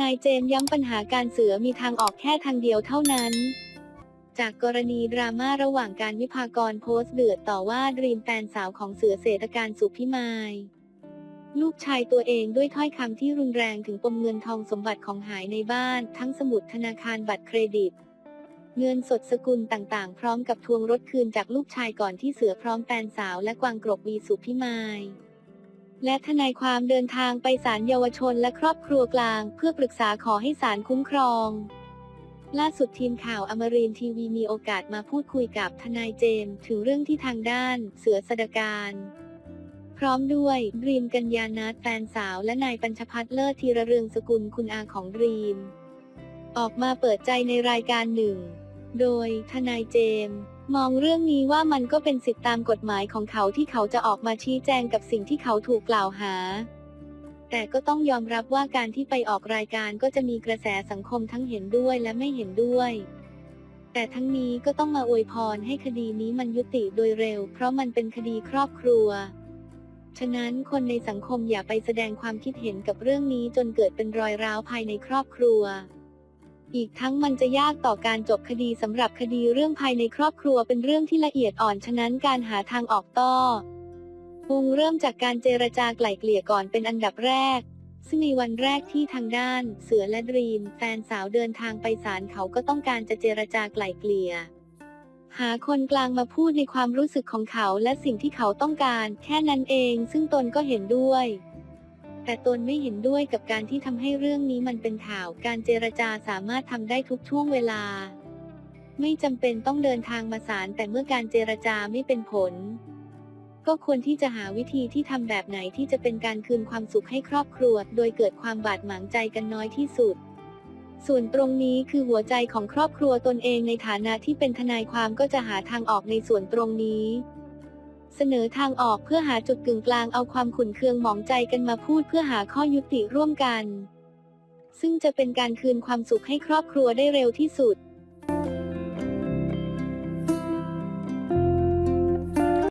นายเจมย้ำปัญหาการเสือมีทางออกแค่ทางเดียวเท่านั้น จากกรณีดราม่าระหว่างการวิพากรโพสต์เดือดต่อว่าดรีมแฟนสาวของเสือเศรษฐการสุพิมายลูกชายตัวเองด้วยถ้อยคำที่รุนแรงถึงปมเงินทองสมบัติของหายในบ้าน ทั้งสมุดธนาคารบัตรเครดิต เงินสดสกุลต่างๆ พร้อมกับทวงรถคืนจากลูกชายก่อนที่เสือพร้อมแฟนสาวและกวางกรบวีสุพิมาย และทนายความเดินทางไปศาลเยาวชนและครอบครัวกลาง เพื่อปรึกษาขอให้ศาลคุ้มครอง ล่าสุดทีมข่าวอมรินทีวีมีโอกาสมาพูดคุยกับทนายเจมส์ถึงเรื่องที่ทางด้านเสือสดการพร้อมด้วยดรีมกัญญานัทแฟนสาวและนายปัญชพัฒน์เลิศธีระเรืองสกุลคุณอาของดรีม ออกมาเปิดใจในรายการหนึ่ง โดย ทนายเจมส์มองเรื่องนี้ว่ามันก็เป็นสิทธิตามกฎหมายของเขาที่เขาจะออกมาชี้แจงกับสิ่งที่เขาถูกกล่าวหา แต่ก็ต้องยอมรับว่าการที่ไปออกรายการก็จะมีกระแสสังคมทั้งเห็นด้วยและไม่เห็นด้วย แต่ทั้งนี้ก็ต้องมาอวยพรให้คดีนี้มันยุติโดยเร็ว เพราะมันเป็นคดีครอบครัว ฉะนั้นคนในสังคมอย่าไปแสดงความคิดเห็นกับเรื่องนี้จนเกิดเป็นรอยร้าวภายในครอบครัว อีกทั้งมันจะยากต่อการจบคดีสำหรับคดีเรื่องภายในครอบครัวเป็นเรื่องที่ละเอียดอ่อนฉะนั้นการหาทางออกต้อปุงเริ่มจากการเจรจาไกล่เกลี่ยก่อนเป็นอันดับแรก ซึ่งในวันแรกที่ทางด้าน เสือและดรีม แฟนสาวเดินทางไปศาลเขาก็ต้องการจะเจรจาไกล่เกลี่ย หาคนกลางมาพูดในความรู้สึกของเขาและสิ่งที่เขาต้องการ แค่นั้นเอง ซึ่งตนก็เห็นด้วย แต่ตนไม่เห็นด้วยกับการที่ทำให้เรื่องนี้มันเป็นข่าว การเจรจาสามารถทำได้ทุกช่วงเวลา ไม่จำเป็นต้องเดินทางมาศาลแต่เมื่อการเจรจาไม่เป็นผล ก็ควรที่จะหาวิธีที่ทำแบบไหนที่จะเป็นการคืนความสุขให้ครอบครัว โดยเกิดความบาดหมางใจกันน้อยที่สุด ส่วนตรงนี้คือหัวใจของครอบครัวตนเองในฐานะที่เป็นทนายความก็จะหาทางออกในส่วนตรงนี้ เสนอทางออกเพื่อหาจุดกึ่งกลางเอาความขุ่นเคืองหมองใจกันมาพูดเพื่อหาข้อยุติร่วมกัน ซึ่งจะเป็นการคืนความสุขให้ครอบครัวได้เร็วที่สุด